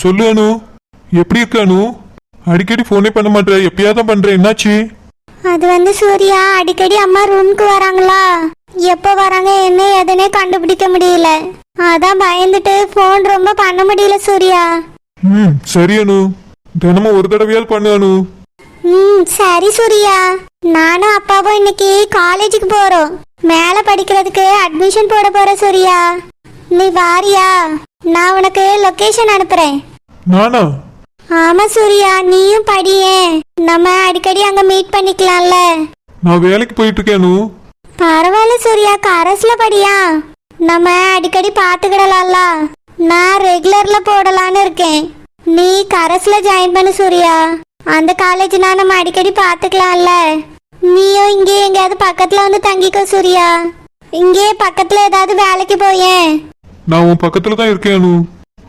சொல்லு அனு. எப்படி இருக்க அனு? அடிக்கடி ஃபோனே பண்ண மாட்டேற எப்பயாதான் பண்ற என்னாச்சு? அது வந்து சூர்யா அடிக்கடி அம்மா ரூமுக்கு வராங்களா? எப்போ வராங்க என்ன எதுனே கண்டுபிடிக்க முடியல. அதான் பயந்துட்டு ஃபோன் ரொம்ப பண்ண முடியல சூர்யா. ம் சரி அனு. தினமும் ஒரு தடவையாவது பண்ணு அனு. ம் சரி சூர்யா. நானும் அப்பாவும் இன்னைக்கு காலேஜுக்கு போறோம். மேல படிக்கிறதுக்கு அட்மிஷன் போட போறேன் சூர்யா. நீ வாரியா. நான் உனக்கு லொகேஷன் அனுப்புறேன். நானா? ஆமா சூர்யா நீயும் படியேன் நம்ம அடிக்கடி அங்க மீட் பண்ணிக்கலாம்ல. நான் வேலைக்கு போயிட்டு இருக்கேன் பரவாயில்ல சூர்யா கரஸ்ல படியா. நம்ம அடிக்கடி பாத்துக்கிடலாம்ல நான் ரெகுலர்ல போடலான்னு இருக்கேன். நீ கரஸ்ல ஜாயின் பண்ணு சூர்யா. அந்த காலேஜ்னா நம்ம அடிக்கடி பாத்துக்கலாம்ல நீயும் இங்கே எங்கேயாவது பக்கத்துல வந்து தங்கிக்கோ சூர்யா. இங்கே பக்கத்துல ஏதாவது வேலைக்கு போயேன். நான் உன் பக்கத்துல தான் இருக்கேன்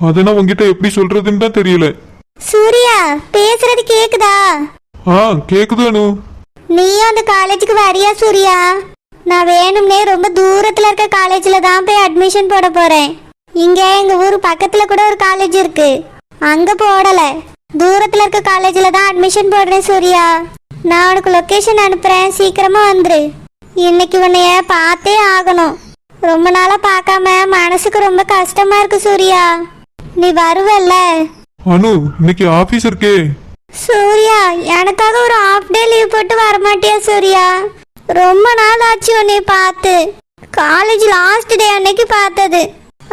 அதை நான் உன்கிட்ட எப்படி சொல்றதுன்னு தான் தெரியல. சூர்யா பேசுறது கேக்குதா? ஆ கேக்குது அனு. நீயும் அந்த காலேஜுக்கு வரியா சூர்யா? நான் வேணும்னே ரொம்ப தூரத்துல இருக்க காலேஜ்ல தான் போய் அட்மிஷன் போட போறேன். இங்க எங்க ஊர் பக்கத்துல கூட ஒரு காலேஜ் இருக்கு. அங்க போடல. தூரத்துல இருக்க காலேஜ்ல தான் அட்மிஷன் போடுறேன் சூர்யா. நான் உனக்கு லொகேஷன் அனுப்புறேன். சீக்கிரமா வந்துரு. இன்னைக்கு உன்னைய பார்த்தே ஆகணும். ரொம்ப நாளா பார்க்காம மனசுக்கு ரொம்ப கஷ்டமா இருக்கு சூர்யா. நீ வருவல்ல. அனு இன்னைக்கு ஆபீஸ் இருக்கே. சூர்யா எனக்காக ஒரு ஹாஃப் டே லீவ் போட்டு வரமாட்டியா சூர்யா? ரொம்ப நாள் ஆச்சு உன்னை பார்த்து. காலேஜ் லாஸ்ட் டே அன்னைக்கு பார்த்தது.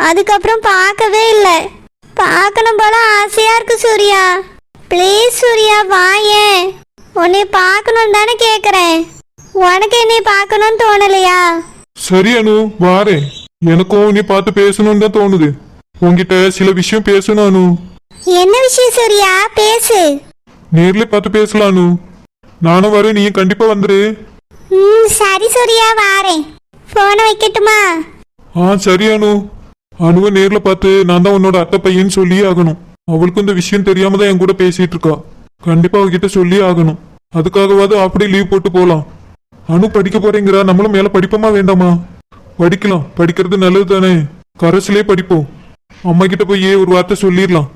அதுக்கப்புறம் பார்க்கவே இல்லை. பார்க்கணும் போல ஆசையா இருக்கு சூர்யா. ப்ளீஸ் சூர்யா வாயேன் உன்னை பார்க்கணும் தானே கேட்குறேன் உனக்கு என்னை பார்க்கணும்னு தோணலையா? சரி அனு வாரேன். எனக்கும் நீ பார்த்து பேசணும்னு தான் தோணுது. உன்கிட்ட சில விஷயம் பேசணும் அனு என்ன விஷயம் சூர்யா? பேசு. நேர்ல பார்த்து பேசலாம் அனு நானும் வரேன் நீயும் கண்டிப்பா வந்துரு. ம் சரி சூர்யா வாரேன். ஃபோனை வைக்கட்டுமா? ஆ சரி அனு. அனுவை நேர்ல பார்த்து நான் தான் உன்னோட அத்தை பையன்னு சொல்லியே ஆகணும். அவளுக்கும் இந்த விஷயம் தெரியாம தான் என் கூட பேசிட்டு இருக்கா. கண்டிப்பா அவகிட்ட சொல்லியே ஆகணும். அதுக்காகவாது அப்படியே லீவ் போட்டு போலாம். அனு படிக்க போறேங்கிறா நம்மளும் மேல படிப்போமா வேண்டாமா? படிக்கலாம். படிக்கிறது நல்லது தானே கரஸ்லயே படிப்போம். அம்மா கிட்ட போய் ஒரு வார்த்தை சொல்லிடலாம்.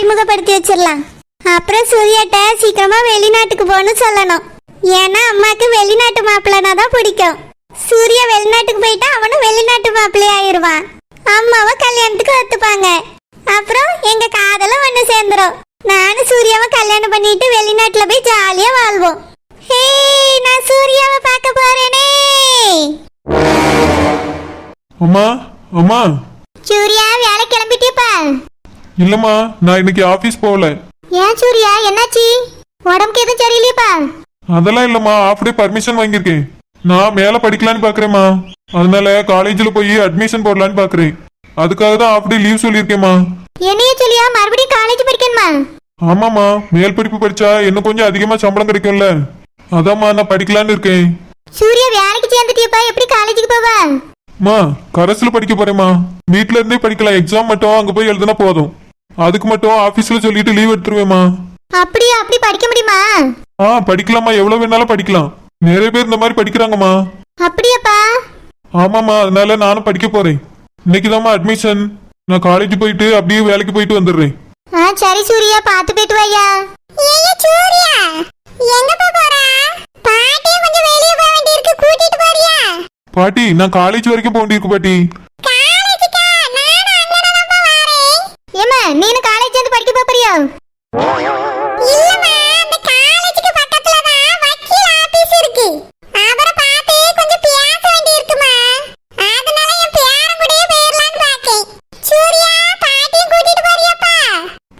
அறிமுகப்படுத்தி வச்சிடலாம். அப்புறம் சூர்யாட்ட சீக்கிரமா வெளிநாட்டுக்கு போகணும்னு சொல்லணும். ஏன்னா அம்மாக்கு வெளிநாட்டு மாப்பிள்ளைனா தான் பிடிக்கும். சூர்யா வெளிநாட்டுக்கு போயிட்டா அவனும் வெளிநாட்டு மாப்பிள்ளை ஆயிருவான். அம்மாவை கல்யாணத்துக்கு ஒத்துப்பாங்க. அப்புறம் எங்க காதலும் ஒண்ணு சேர்ந்துரும். நானும் சூர்யாவை கல்யாணம் பண்ணிட்டு வெளிநாட்டுல போய் ஜாலியா வாழ்வோம். ஹே நான் சூர்யாவை பார்க்க போறேனே. அம்மா அம்மா சூர்யா வேலை கிளம்பிட்டியப்பா. இல்லம்மா நான் இன்னைக்கு ஆபீஸ் போகல. ஏன் சூர்யா என்னாச்சு? உடம்புக்கு எதுவும் சரியில்லையப்பா? அதெல்லாம் இல்லம்மா ஆஃப் டே பர்மிஷன் வாங்கியிருக்கேன். நான் மேல படிக்கலான்னு பாக்குறேம்மா. அதனால காலேஜ்ல போய் அட்மிஷன் போடலான்னு பாக்குறேன். அதுக்காக தான் ஆஃப் டே லீவ் சொல்லியிருக்கேம்மா. என்னைய சொல்லியா மறுபடியும் காலேஜ் படிக்கணுமா? ஆமாம்மா மேல் படிப்பு படிச்சா இன்னும் கொஞ்சம் அதிகமா சம்பளம் கிடைக்கும்ல. அதாம்மா நான் படிக்கலான்னு இருக்கேன். சூர்யா வேலைக்கு சேர்ந்துட்டியப்பா எப்படி காலேஜுக்கு போவா? அம்மா கரஸ்ல படிக்க போறேம்மா. வீட்ல இருந்தே படிக்கலாம் எக்ஸாம் மட்டும் அங்க போய் எழுதுனா போதும். அதுக்கு மட்டும் ஆபீஸ்ல சொல்லிட்டு லீவ் எடுத்துருவேம்மா. அப்படியா? அப்படி படிக்க முடியுமா? ஆ படிக்கலாம்மா. எவ்வளவு வேணாலும் படிக்கலாம். நிறைய பேர் இந்த மாதிரி படிக்கிறாங்கம்மா. அப்படியாப்பா? ஆமாம்மா அதனால நானும் படிக்க போறேன். இன்னைக்குதாம்மா அட்மிஷன் நான் காலேஜ் போயிட்டு அப்படியே வேலைக்கு போயிட்டு வந்துடுறேன். ஆ சரி சூர்யா பார்த்து போயிட்டு வாயா ஏய் சூர்யா! எங்க போறா? பாட்டி கொஞ்சம் வெளிய போக வேண்டியிருக்கு. கூட்டிட்டு போறியா? பாட்டி நான் காலேஜ் வரைக்கும் போக வேண்டியிருக்கு பாட்டி.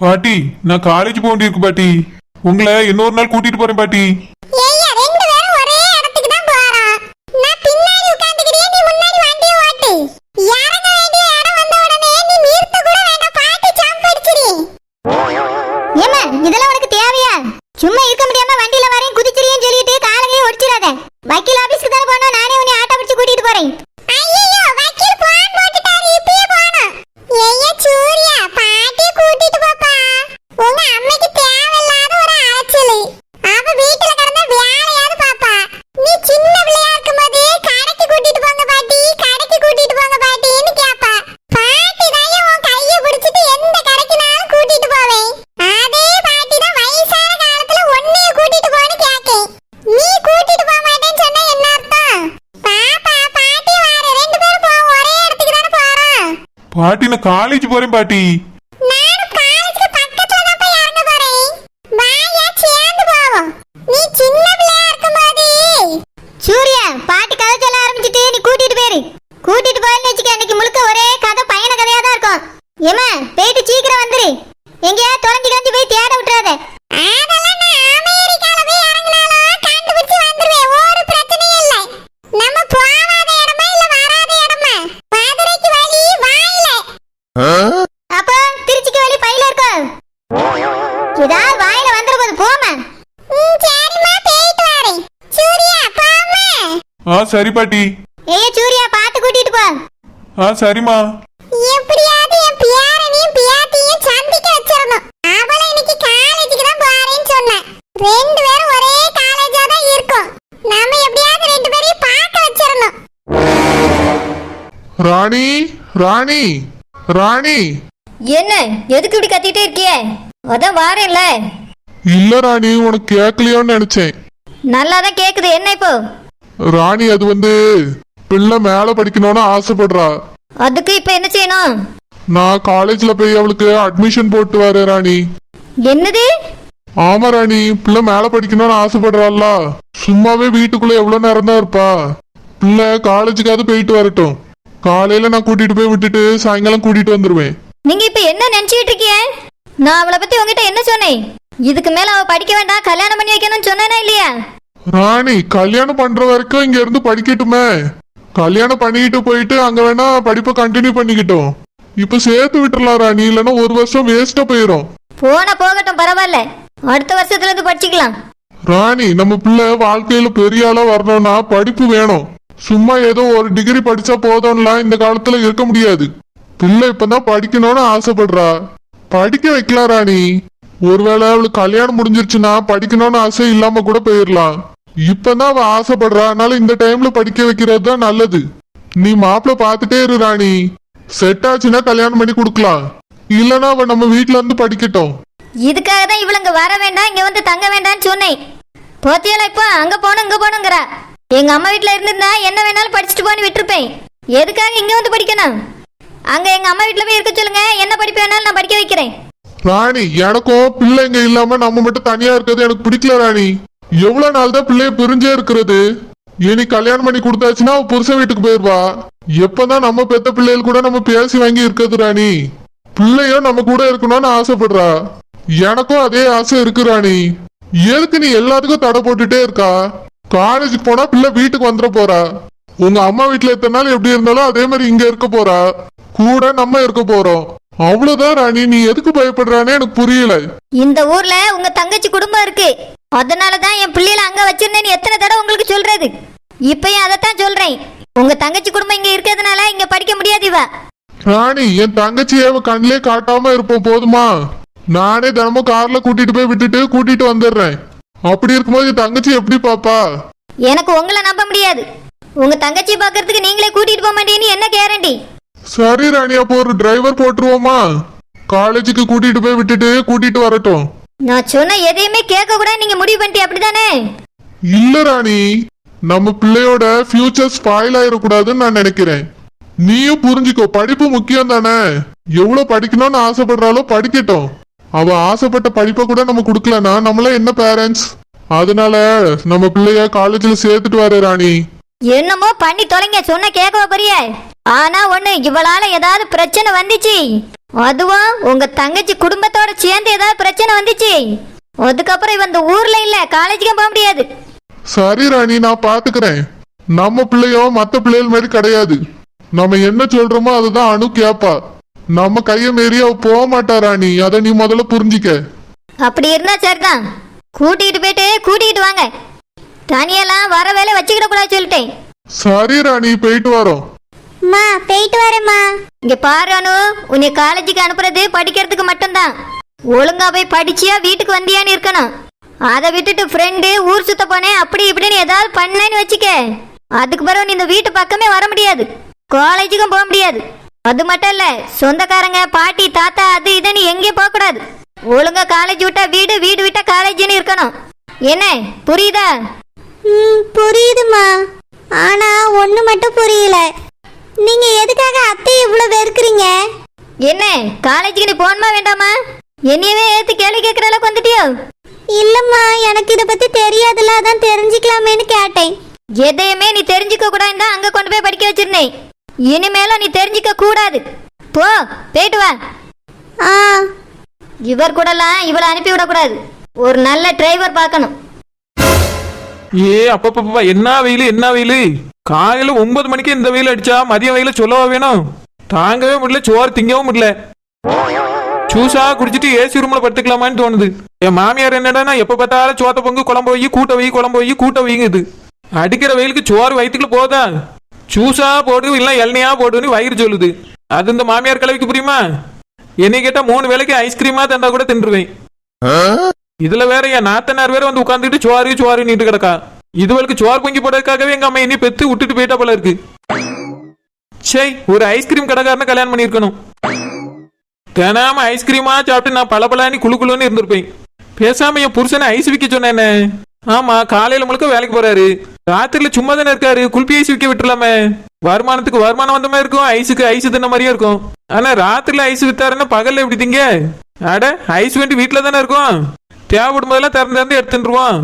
பாட்டி நான் காலேஜ் போக வேண்டியிருக்கு பாட்டி. உங்களை இன்னொரு நாள் கூட்டிட்டு போறேன் பாட்டி ஏய்யா ரெண்டு பேரும் ஒரே இடத்துக்கு தான் போறோம் நான் பின்னாடி உட்கார்ந்துக்கிட்டே நீ முன்னாடி வண்டியை ஓட்டு இறங்க வேண்டிய இடம் வந்த உடனே நீ நிறுத்த கூட வேண்டாம் பாட்டு ஜம்ப் அடிச்சிடு ஏமா இதெல்லாம் உனக்கு தேவையா சும்மா நான் காலேஜ் போறேன் பாட்டி நானும் காலேஜ்க்கு பக்கத்துல தான் போய் இறங்க போறேன் வாயா சேர்ந்து போவோம் நீ சின்ன பிள்ளையா இருக்கும்போது சூர்யா பாட்டி கதை சொல்ல ஆரம்பிச்சிட்டு நீ கூட்டிட்டு போயிரு கூட்டிட்டு போயின்னு வச்சுக்க இன்னைக்கு முழுக்க ஒரே கதை பையன கதையா தான் இருக்கும் ஏமா போயிட்டு சீக்கிரம் வந்துரு எங்கேயா தொலைஞ்சு கலைஞ்சு போய் தேட விட்டுறாத அதெல்லாம் நான் அமெரிக்கால போய் இறங்கினாலும் கண்டுபிடிச்சு வந்துருவேன் ஒரு பிரச்சனையும் இல்லை நம்ம போகாத இடமா இல்ல வராத இடமா மதுரைக்கு வழி வாயில அப்போ திருச்சிக்கு வழி பையில இருக்கும் ஏதாவது வாயில வந்துட போது போமா சரிம்மா போயிட்டு வரேன் சூர்யா போமா ஆ சரி பாட்டி. ஏய் சூர்யா பார்த்து கூட்டிட்டு போ. ஆ சரிம்மா. எப்படியாவது என் பியாரனையும் பியாத்தியும் சந்திக்க வச்சிரணும் அவளை இன்னைக்கு காலேஜுக்கு தான் போறேன்னு சொன்னேன். ரெண்டு பேரும் ஒரே காலேஜா தான் இருக்கும். நாம எப்படியாவது ரெண்டு பேரையும் பார்க்க வச்சிரணும் ராணி ராணி ராணி. என்ன எதுக்கு இப்படி கத்திட்டே இருக்கியே? அதான் வாரேன்ல. இல்ல ராணி உனக்கு கேட்கலையோன்னு நினைச்சேன். நல்லா தான் கேக்குது. என்ன இப்போ? ராணி அது வந்து பிள்ளை மேல படிக்கணும்னு ஆசைப்படுறா. அதுக்கு இப்போ என்ன செய்யணும்? நான் காலேஜ்ல போய் அவளுக்கு அட்மிஷன் போட்டு வரேன் ராணி. என்னது? ஆமா ராணி பிள்ளை மேல படிக்கணும்னு ஆசைப்படுறாள்ல. சும்மாவே வீட்டுக்குள்ள எவ்வளவு நேரம் தான் இருப்பா. பிள்ளை காலேஜுக்காவது போயிட்டு வரட்டும். காலையில நான் கூட்டிட்டு போய் விட்டுட்டு சாயங்காலம் கூட்டிட்டு வந்துருவேன். நீங்க இப்போ என்ன நினைச்சிட்டு இருக்கீங்க? நான் அவளை பத்தி உங்ககிட்ட என்ன சொன்னேன்? இதுக்கு மேல அவ படிக்க வேண்டாம் கல்யாணம் பண்ணி வைக்கணும்னு சொன்னேனா இல்லையா? ராணி கல்யாணம் பண்ற வரைக்கும் இங்க இருந்து படிக்கட்டுமே. கல்யாணம் பண்ணிக்கிட்டு போயிட்டு அங்க வேணா படிப்பை கண்டினியூ பண்ணிக்கிட்டோம். இப்ப சேர்த்து விட்டுறலாம் ராணி இல்லைன்னா ஒரு வருஷம் வேஸ்டா போயிடும் போனா போகட்டும் பரவாயில்ல. அடுத்த வருஷத்துல இருந்து படிச்சுக்கலாம். ராணி நம்ம பிள்ளை வாழ்க்கையில பெரிய ஆளா வரணும்னா படிப்பு வேணும். சும்மா ஏதோ ஒரு டிகிரி படிச்சா போதும்லாம் இந்த காலத்துல இருக்க முடியாது. பிள்ளை இப்பதான் படிக்கணும்னு ஆசைப்படுறா. படிக்க வைக்கலாம் ராணி. ஒருவேளை அவளுக்கு கல்யாணம் முடிஞ்சிருச்சுன்னா படிக்கணும்னு ஆசை இல்லாம கூட போயிடலாம் இப்பதான் அவ ஆசைப்படுறா. அதனால இந்த டைம்ல படிக்க வைக்கிறது தான் நல்லது. நீ மாப்பிள்ள பார்த்துட்டே இரு ராணி. செட் ஆச்சுன்னா கல்யாணம் பண்ணி கொடுக்கலாம். இல்லனா அவ நம்ம வீட்ல இருந்து படிக்கட்டும். இதுக்காக தான் இவளுங்க வர வேண்டாம் இங்க வந்து தங்க வேண்டாம்னு சொன்னேன். போத்தியால இப்போ? அங்க போகணும் இங்க போகணுங்கிறா எங்க அம்மா வீட்ல இருந்திருந்தா என்ன வேணாலும் படிச்சுட்டு போன்னு விட்டுருப்பேன். எதுக்காக இங்க வந்து படிக்கணும்? அங்க எங்க அம்மா வீட்ல போய் இருக்க சொல்லுங்க. என்ன படிப்பு வேணாலும் நான் படிக்க வைக்கிறேன். ராணி எனக்கும் பிள்ளைங்க இல்லாம நம்ம மட்டும் தனியா இருக்கிறது எனக்கு பிடிக்கல ராணி. எவ்வளவு நாள் தான் பிள்ளைய பிரிஞ்சே இருக்கிறது? இனி கல்யாணம் பண்ணி கொடுத்தாச்சுன்னா அவ புருஷன் வீட்டுக்கு போயிருவா. எப்பதான் நம்ம பெத்த பிள்ளைகள் கூட நம்ம பேசி வாங்கி இருக்கிறது ராணி. பிள்ளையும் நம்ம கூட இருக்கணும்னு ஆசைப்படுறா. எனக்கும் அதே ஆசை இருக்கு ராணி. எதுக்கு நீ எல்லாத்துக்கும் தடை போட்டுட்டே இருக்கா? காலேஜுக்கு போனா பிள்ளை வீட்டுக்கு வந்துட போறா. உங்க அம்மா வீட்டுல எத்தனை நாள் எப்படி இருந்தாலும் அதே மாதிரி இங்க இருக்க போறா. கூட நம்ம இருக்க போறோம். அவ்வளவுதான் ராணி நீ எதுக்கு பயப்படுறானே எனக்கு புரியல. இந்த ஊர்ல உங்க தங்கச்சி குடும்பம் இருக்கு. அதனால தான் என் பிள்ளைகளை அங்க வச்சிருந்தேன்னு எத்தனை தடவை உங்களுக்கு சொல்றது? இப்பயும் அதைத்தான் சொல்றேன். உங்க தங்கச்சி குடும்பம் இங்க இருக்கிறதுனால இங்க படிக்க முடியாது இவ. ராணி என் தங்கச்சியை அவ கண்ணிலே காட்டாம இருப்போம் போதுமா? நானே தினமும் கார்ல கூட்டிட்டு போய் விட்டுட்டு கூட்டிட்டு வந்துடுறேன். அப்படி இருக்கும்போது என் தங்கச்சி எப்படி பாப்பா? எனக்கு உங்களை நம்ப முடியாது. உங்க தங்கச்சி பாக்குறதுக்கு நீங்களே கூட்டிட்டு போக மாட்டேன்னு என்ன கேரண்டி சரி ராணி அப்போ ஒரு டிரைவர் போட்டுருவோமா? காலேஜுக்கு கூட்டிட்டு போய் விட்டுட்டு கூட்டிட்டு வரட்டும். நான் சொன்ன எதையுமே கேட்க கூட நீங்க முடிவு பண்ணிட்டீங்க அப்படிதானே? இல்ல ராணி நம்ம பிள்ளையோட ஃபியூச்சர் ஸ்பாயில் ஆயிடக்கூடாதுன்னு நான் நினைக்கிறேன். நீயும் புரிஞ்சுக்கோ படிப்பு முக்கியம் தானே? எவ்வளவு படிக்கணும்னு ஆசைப்படுறாலோ படிக்கட்டும். அவ ஆசைப்பட்ட படிப்பை கூட நம்ம கொடுக்கலனா நம்மள என்ன பேரண்ட்ஸ் அதனால நம்ம பிள்ளைய காலேஜ்ல சேர்த்துட்டு வர ராணி. என்னமோ பண்ணி தொலைங்க சொன்ன கேட்கவா பெரிய ஆனா ஒண்ணு இவளால ஏதாவது பிரச்சனை வந்துச்சு? அதுவும் உங்க தங்கச்சி குடும்பத்தோட சேர்ந்து ஏதாவது பிரச்சனை வந்துச்சு? அதுக்கப்புறம் இவன் இந்த ஊர்ல இல்ல காலேஜுக்கும் போக முடியாது. சரி ராணி நான் பாத்துக்கிறேன். நம்ம பிள்ளையோ மத்த பிள்ளைகள் மாதிரி கிடையாது. நம்ம என்ன சொல்றோமோ அதுதான் அணு கேப்பா. நம்ம கைய மீறி அவ போக மாட்டா ராணி. அதை நீ முதல்ல புரிஞ்சிக்க. அப்படி இருந்தா சரிதான். கூட்டிகிட்டு போயிட்டு கூட்டிகிட்டு வாங்க. தனியெல்லாம் வர வேலை வச்சுக்கிட கூடாது சொல்லிட்டேன். சரி ராணி போயிட்டு வரோம். அம்மா போயிட்டு வரேம்மா. இங்க பாரு அனு உன்னை காலேஜுக்கு அனுப்புறது படிக்கிறதுக்கு மட்டும்தான். ஒழுங்கா போய் படிச்சியா வீட்டுக்கு வந்தியான்னு இருக்கணும். அதை விட்டுட்டு ஃப்ரெண்டு ஊர் சுத்த போனேன் அப்படி இப்படின்னு ஏதாவது பண்ணேன்னு வச்சுக்க. அதுக்கு பிறகு நீ இந்த வீட்டு பக்கமே வர முடியாது. காலேஜுக்கும் போக முடியாது. அது மட்டும் இல்ல சொந்தக்காரங்க பாட்டி தாத்தா அது இதுன்னு எங்கேயும் போக கூடாது. ஒழுங்கா காலேஜ் விட்டா வீடு வீடு விட்டா காலேஜ்னு இருக்கணும். என்ன புரியுதா? ம் புரியுதுமா ஆனா ஒண்ணு மட்டும் புரியல. நீங்க எதுக்காக அத்தை இவ்வளவு வெறுக்கிறீங்க? என்ன காலேஜுக்கு நீ போகணுமா வேண்டாமா? என்னையவே ஏத்து கேள்வி கேட்குற அளவுக்கு வந்துட்டியோ? இல்லம்மா எனக்கு இதை பத்தி தெரியாதுல அதான் தெரிஞ்சுக்கலாமேன்னு கேட்டேன். எதையுமே நீ தெரிஞ்சுக்க கூடாதுன்னு தான் அங்க கொண்டு போய் படிக்க வச்சிருந்தேன். இனிமேலும் நீ தெரிஞ்சுக்க கூடாது. போ போயிட்டு வா. ஆ. இவர் கூடலாம் இவளை அனுப்பி விடக்கூடாது ஒரு நல்ல டிரைவர் பார்க்கணும். ஏ அப்பப்பப்பா என்ன வெயில் என்ன வெயில்? காலையில ஒன்பது மணிக்கு இந்த வெயில் அடிச்சா மதிய வெயில சொல்லவா வேணும்? தாங்கவே முடியல சோறு திங்கவும் முடியல. ஜூஸா குடிச்சிட்டு ஏசி ரூம்ல படுத்துக்கலாமான்னு தோணுது. என் மாமியார் என்னடான்னா எப்ப பார்த்தாலும் சோத்த பொங்கு குழம்பு வை கூட்ட வை குழம்பு வை கூட்ட வைங்குது அடிக்கிற வெயிலுக்கு சோறு வயிற்றுக்குள்ள போதா? ஜூஸா போடு இல்லை இளநியா போடுன்னு வயிறு சொல்லுது. அது இந்த மாமியார் கிழவிக்கு புரியுமா? என்னை கேட்டா மூணு வேளைக்கு ஐஸ்கிரீமா தந்தா கூட தின்றுவேன். இதுல வேற என் நாத்தனார் வேற வந்து உட்காந்துட்டு சோறு சோறு நீட்டு கிடக்கா. இதுவளுக்கு சோறு பொங்கி போடுறதுக்காகவே எங்க அம்மா இனி பெத்து விட்டுட்டு போயிட்டா போல இருக்கு. சே ஒரு ஐஸ்கிரீம் கடைக்காரனை கல்யாணம் பண்ணியிருக்கணும். தினாம ஐஸ்கிரீமா சாப்பிட்டு நான் பளபளன்னு குளு குழுன்னு இருந்திருப்பேன். பேசாம என் புருஷனை ஐஸ் விற்க சொன்னேனே ஆமா காலையில முழுக்க வேலைக்கு போறாரு. ராத்திரில சும்மா தானே இருக்காரு குல்பி ஐஸ் விற்க விட்டுலாமே வருமானத்துக்கு வருமானம் வந்த மாதிரி இருக்கும் ஐஸுக்கு ஐஸ் தின்ன மாதிரியே இருக்கும். ஆனா ராத்திரில ஐஸ் வித்தாருன்னா பகல்ல எப்படி திங்க? அட ஐஸ் வேண்டி வீட்டுல தானே இருக்கும். தேவைப்படும் போதெல்லாம் திறந்து திறந்து எடுத்துருவோம்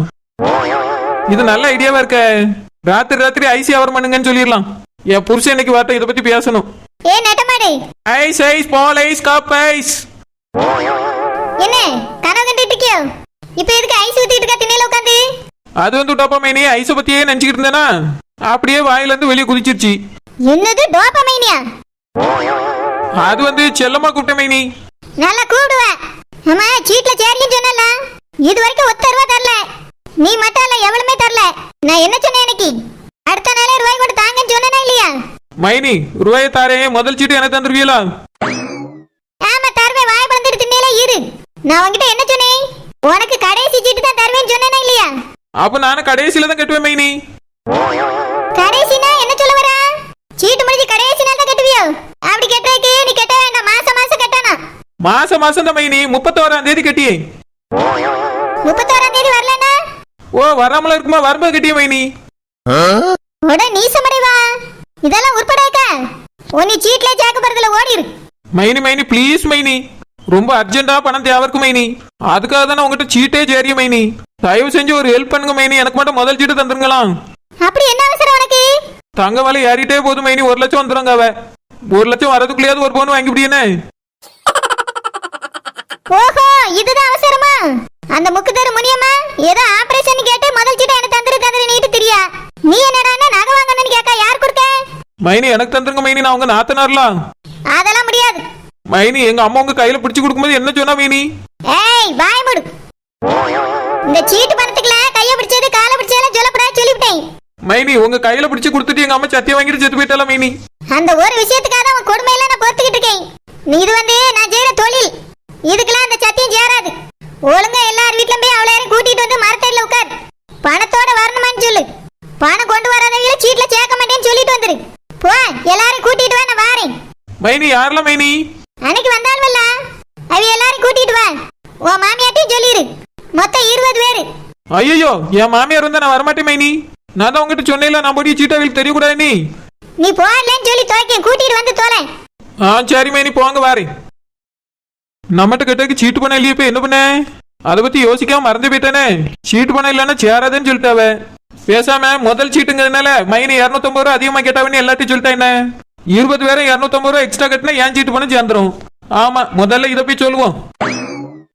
இது நல்ல ஐடியாவா இருக்க. ராத்திரி ராத்திரி ஐஸ் வியாபாரம் பண்ணுங்கன்னு சொல்லிடலாம். என் புருஷன் இன்னைக்கு வார்த்தை இதை பத்தி பேசணும். ஏ நட்டமாடு. ஐஸ் ஐஸ் பால் ஐஸ் கப் ஐஸ். என்ன? கனவு கண்டுட்டு இருக்கியோ? இப்போ எதுக்கு ஐஸ் ஊத்திட்டு இருக்கா திண்ணையில உட்காந்து? அது வந்து டோப்பா மைனி ஐஸை பத்தியே நினைச்சுக்கிட்டு இருந்தேனா? அப்படியே வாயில இருந்து வெளியே குதிச்சிருச்சு. என்னது டோபமைனியா அது வந்து செல்லமா கூப்பிட்ட மைனி நல்லா கூப்பிடுவேன் அம்மா சீட்ல சேரியும் சொன்னல இது வரைக்கும் ஒத்த ரூபா தரல. நீ மட்டும் இல்ல எவ்வளவுமே தரல. நான் என்ன சொன்னேன் எனக்கு? அடுத்த நாளே ரூபாய் கொண்டு தாங்கன்னு சொன்னேனா இல்லையா? மைனி ரூபாயை தாரே முதல் சீட்டு எனக்கு தந்துருவீங்களா ஆமா தருவேன் வாய் பழந்துட்டு திண்ணையில இரு. நான் உன்கிட்ட என்ன சொன்னேன்? உனக்கு கடைசி சீட்டு தான் தருவேன்னு சொன்னேனா இல்லையா? அப்ப நானும் கடைசியில தான் கட்டுவேன் மைனி. கடைசினா என்ன சொல்ல வர? சீட்டு முடிஞ்சு கடைசி நாள் தான் கட்டுவியோ? அப்படி கட்டுறதுக்கு நீ கட்ட வேண்டாம் மாசம் மாசம் கட்டணும். மாசம் மாசம் தான் மைனி. முப்பத்தோராம் தேதி கட்டியே. வரலன்னா ஓ வராமல இருக்குமா? வரும்போது கட்டிய மைனி. உட நீசமடைவா இதெல்லாம் உட்படாக்கா உன்னை சீட்ல சேர்க்க போறதுல ஓடிரு. மைனி மைனி ப்ளீஸ் மைனி. ரொம்ப அர்ஜென்ட்டா பணம் தேவை இருக்கு மைனி. அதுக்காக தான் உங்ககிட்ட சீட்டே சேரிய மைனி. தயவு செஞ்சு ஒரு ஹெல்ப் பண்ணுங்க மைனி. எனக்கு மட்டும் முதல் சீட்டு தந்துருங்களாம். அப்படி என்ன அவசரம் உனக்கு? தங்க விலை ஏறிட்டே போகுது மைனி. ஒரு லட்சம் வந்துருங்க அவ. ஒரு லட்சம் வரதுக்குள்ளேயாவது ஒரு பவுன் வாங்கி முடியனே ஓஹோ இதுதான் அவசரமா? அந்த முக்குதரு முனியம்மா ஏதோ ஆபரேஷன் கேட்டு முதல் சீட்டை எனக்கு தந்துரு தந்துரு நீட்டு தெரியா? நீ என்னடா நகை வாங்கணும்னு கேட்க யார் கொடுக்க? மைனி எனக்கு தந்துருங்க மைனி நான் உங்க நாத்தனார்லாம். அதெல்லாம் முடியாது. மைனி எங்க அம்மா உங்க கையில பிடிச்சு கொடுக்கும்போது என்ன சொன்னா மைனி? ஏய் வாய் மூடு. இந்த சீட்டு பணத்துக்குல கைய பிடிச்சது காலை பிடிச்சதெல்லாம் சொல்லக்கூடாது சொல்லிவிட்டேன். மைனி உங்க கையில பிடிச்சு கொடுத்துட்டு எங்க அம்மா சத்தியம் வாங்கிட்டு செத்து போயிட்டால மைனி? அந்த ஒரு விஷயத்துக்காக தான் உன் கொடுமையில நான் பொறுத்துக்கிட்டு இருக்கேன். நீ இது வந்து நான் செய்யற தொழில். இதுக்கெல்லாம் அந்த சத்தியம் சேராது. ஒழுங்கா எல்லார் வீட்லயும் போய் அவளை யாரையும் கூட்டிட்டு வந்து மரத்தடியில உட்கார். பணத்தோட வரணுமான்னு சொல்லு. பணம் கொண்டு வராதவங்கள சீட்ல சேர்க்க மாட்டேன்னு சொல்லிட்டு வந்துரு. போ எல்லாரையும் கூட்டிட்டு வா நான் வாரேன். மைனி யாரெல்லாம் மைனி? அன்னைக்கு வந்தாலுமல்ல அவ எல்லாரையும் கூட்டிட்டு வா. உன் மாமியாட்டையும் சொல்லிரு. மொத்தம் இருபது பேரு. ஐயோ என் மாமியார் வந்தா நான் வரமாட்டேன் மைனி. நான் தான் உங்ககிட்ட சொன்னேன்ல நான் போய் சீட்டா அவங்களுக்கு தெரியக்கூடாது நீ. நீ போகலன்னு சொல்லி துவைக்க கூட்டிட்டு வந்து தோலை. ஆ சரி மைனி போங்க வாரேன். நம்மகிட்ட கிட்டக்கு சீட்டு பணம் இல்லையே இப்போ என்ன பண்ண? அதை பத்தி யோசிக்காம மறந்து போயிட்டானே. சீட்டு பணம் இல்லைன்னா சேராதுன்னு சொல்லிட்டாவ. பேசாம முதல் சீட்டுங்கிறதுனால மைனி இரநூத்தம்பது ரூபா அதிகமா கேட்டாவன்னு எல்லாத்தையும் சொல்லிட்டேன் என்ன? இருபது பேரும் இரநூத்தம்பது ரூபா எக்ஸ்ட்ரா கட்டினா ஏன் சீட்டு பணம் சேர்ந்துடும் ஆமா முதல்ல இதை போய் சொல்லுவோம்.